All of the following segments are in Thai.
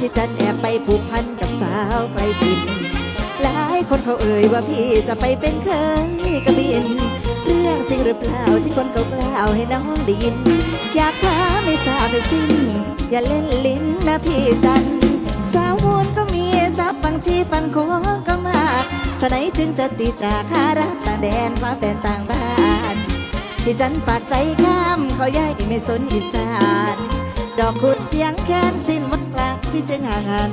ที่จันแอบไปผูกพันกับสาวไกลถิ่นหลายคนเขาเอ่ยว่าพี่จะไปเป็นเคยกระบิน เรื่องจริงหรือเปล่าที่คนเขากล่าวให้น้องได้ยิน อยากถามไม่ทราบไม่สิ้น อย่าเล่นลิ้นนะพี่จัน สาวมูลก็มีสับบางชีฟันโคงก็มากฉะไหนจึงจะตีจากหารักต่างแดนฟ้าแฟนต่างบ้าน พี่จันปากใจข้ามเขาย้ายไม่สนอีสาน ดอกขุดเสียงแค้นสิ้นมดกลางพี่จึงห่างหัน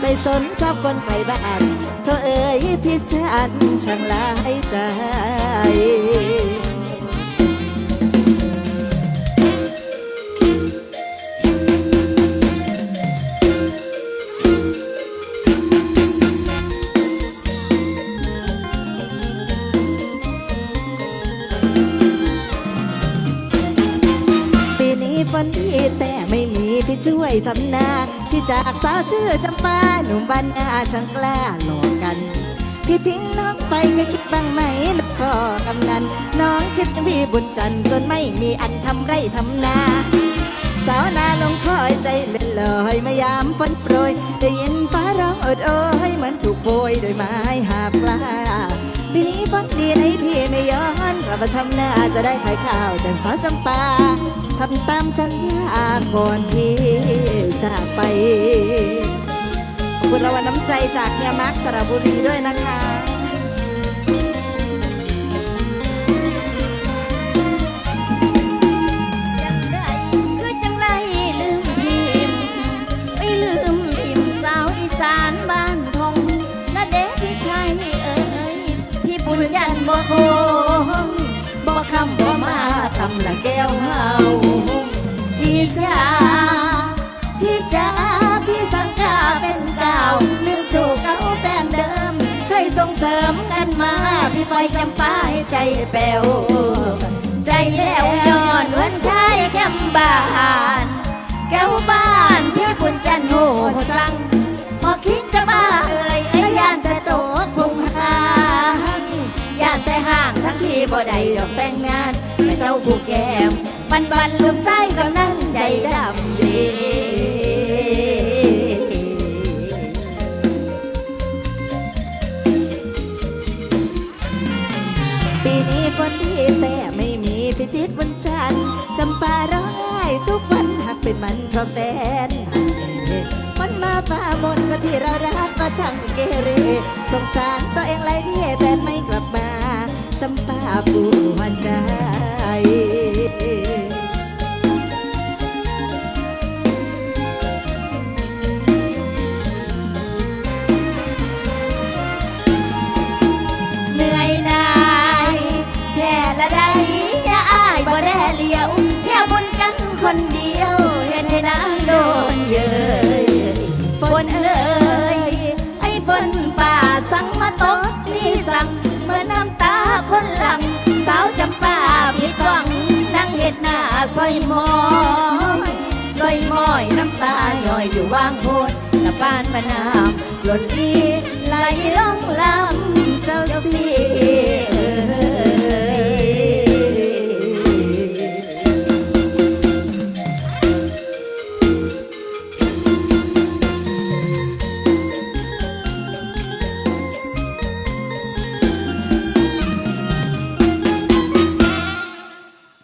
ไปสนชอบคนไกลบ้านเธอเอ่ยพี่จันช่างลายใจปีนี้ฝนดีแต่ ไม่มีพี่ช่วยทำนาพี่จากสาวชื่อจำปาหนุ่มบ้านนาช่างกล้าหลอกกัน พี่ทิ้งน้องไปเคยคิดบ้างไหมลูกพ่อกำนันน้องคิดถึงพี่บุญจันทร์จนไม่มีอันทำไรทำนาสาวนาลงคอยใจเล่นลอยมายามฝนโปรยได้ยินฟ้าร้องอดโอยเหมือนถูกโบยโดยไม้หาปลา ฟังดีในพี่ไม่ย้อนกลับมาทำนาจะได้ขายข้าวแต่สาวจำปาทำตามสัญญาก่อนพี่จากไปขอบคุณรางวัลน้ำใจจากเฮียมาร์คสระบุรีด้วยนะคะ พี่บุญจันบ่คงบ่คำบ่มาทำละแก้วเฮาพี่จ๋าพี่จ๋าพี่สังกาเป็นเก่าลืมสู่เก่าแฟนเดิม เคยส่งเสริมกันมา พี่ปจำปาให้ใจแป้วใจแล้วย้อนวันชายแคมบ้า บ่ได้ดอกแต่งงานแม่เจ้าผู้แก้มปันบันลืมไส้ก็นั้นใจดำดีปีนี้ฝนดีแต่ไม่มีพิธีบนจันทร์จำปาร้องไห้ทุกวันหักเป็นมันเพราะแฟนมันมาฟ้ามนก็ที่เรารักก็ช่างเกเรสงสารตัวเองไรที่แฟนไม่กลับมาจำปา ปวใจ เหนื่อยหนายแค่ละได้อย่าอายบ่แลเหลียวอย่าบุญกันคนเดียว เห็นให้นางโดนเย้ยฝนเอ้ย นหลัง สาวจำปาผิดหวังนั่งเห็ดหน้าซอยมอยซอยมอยน้ำตาหน่อยอยู่วางโพดตะปานมะนาวหล่นลีไหลล่องลำเจ้าสี